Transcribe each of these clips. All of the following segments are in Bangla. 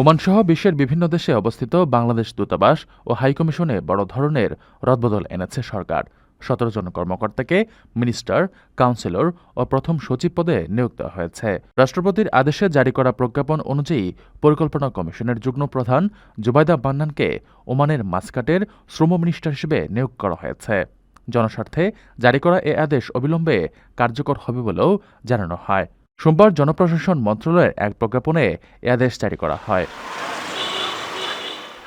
ওমানসহ বিশ্বের বিভিন্ন দেশে অবস্থিত বাংলাদেশ দূতাবাস ও হাইকমিশনে বড় ধরনের রদবদল এনেছে সরকার। সতেরো জন কর্মকর্তাকে মিনিস্টার, কাউন্সিলর ও প্রথম সচিব পদে নিয়োগ দেওয়া হয়েছে। রাষ্ট্রপতির আদেশে জারি করা প্রজ্ঞাপন অনুযায়ী পরিকল্পনা কমিশনের যুগ্ম প্রধান জুবাইদা বান্নানকে ওমানের মাসকাটের শ্রম মিনিস্টার হিসেবে নিয়োগ করা হয়েছে। জনস্বার্থে জারি করা এ আদেশ অবিলম্বে কার্যকর হবে বলেও জানানো হয়। সোমবার জনপ্রশাসন মন্ত্রণালয়ের এক প্রজ্ঞাপনে এ আদেশ জারি করা হয়।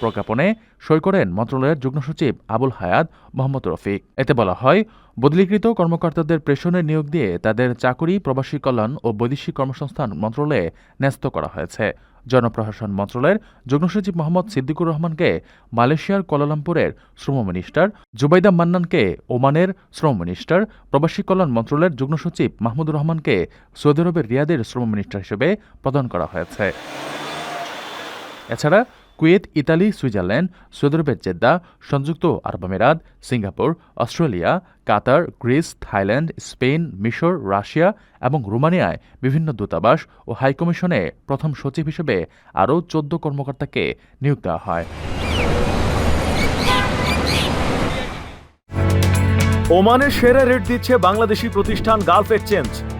প্রজ্ঞাপনে সই করেন মন্ত্রণালয়ের যুগ্ম সচিব আবুল হায়াত মোহাম্মদ রফিক। এতে বলা হয়, বদলিকৃত কর্মকর্তাদের প্রেষণে নিয়োগ দিয়ে তাদের চাকরি, প্রবাসী কল্যাণ ও বৈদেশিক কর্মসংস্থান মন্ত্রণালয়ে ন্যস্ত করা হয়েছে। জনপ্রশাসন মন্ত্রণালয়ের যুগ্ম সচিব মোহাম্মদ সিদ্দিকুর রহমানকে মালয়েশিয়ার কোলালামপুরের শ্রম মিনিস্টার জুবাইদা মান্নানকে ওমানের শ্রম মিনিস্টার, প্রবাসী কল্যাণ মন্ত্রণালয়ের যুগ্ম সচিব মাহমুদুর রহমানকে সৌদি আরবের রিয়াদের শ্রম মিনিস্টার হিসেবে প্রদান করা হয়েছে। এছাড়া কুয়েত, ইতালি, সুইজারল্যান্ড সৌদি আরবের জেদ্দা, সংযুক্ত আরব আমিরাত, Singapore, Australia, Qatar, Greece, Thailand, Spain, মিশর, রাশিয়া এবং রোমানিয়ায় বিভিন্ন দূতাবাস ও হাইকমিশনে প্রথম সচিব হিসেবে আরও চোদ্দ কর্মকর্তাকে নিয়োগ দেওয়া হয়। ওমানের সেরা রেট দিচ্ছে বাংলাদেশি প্রতিষ্ঠান গালফ এক্সচেঞ্জ।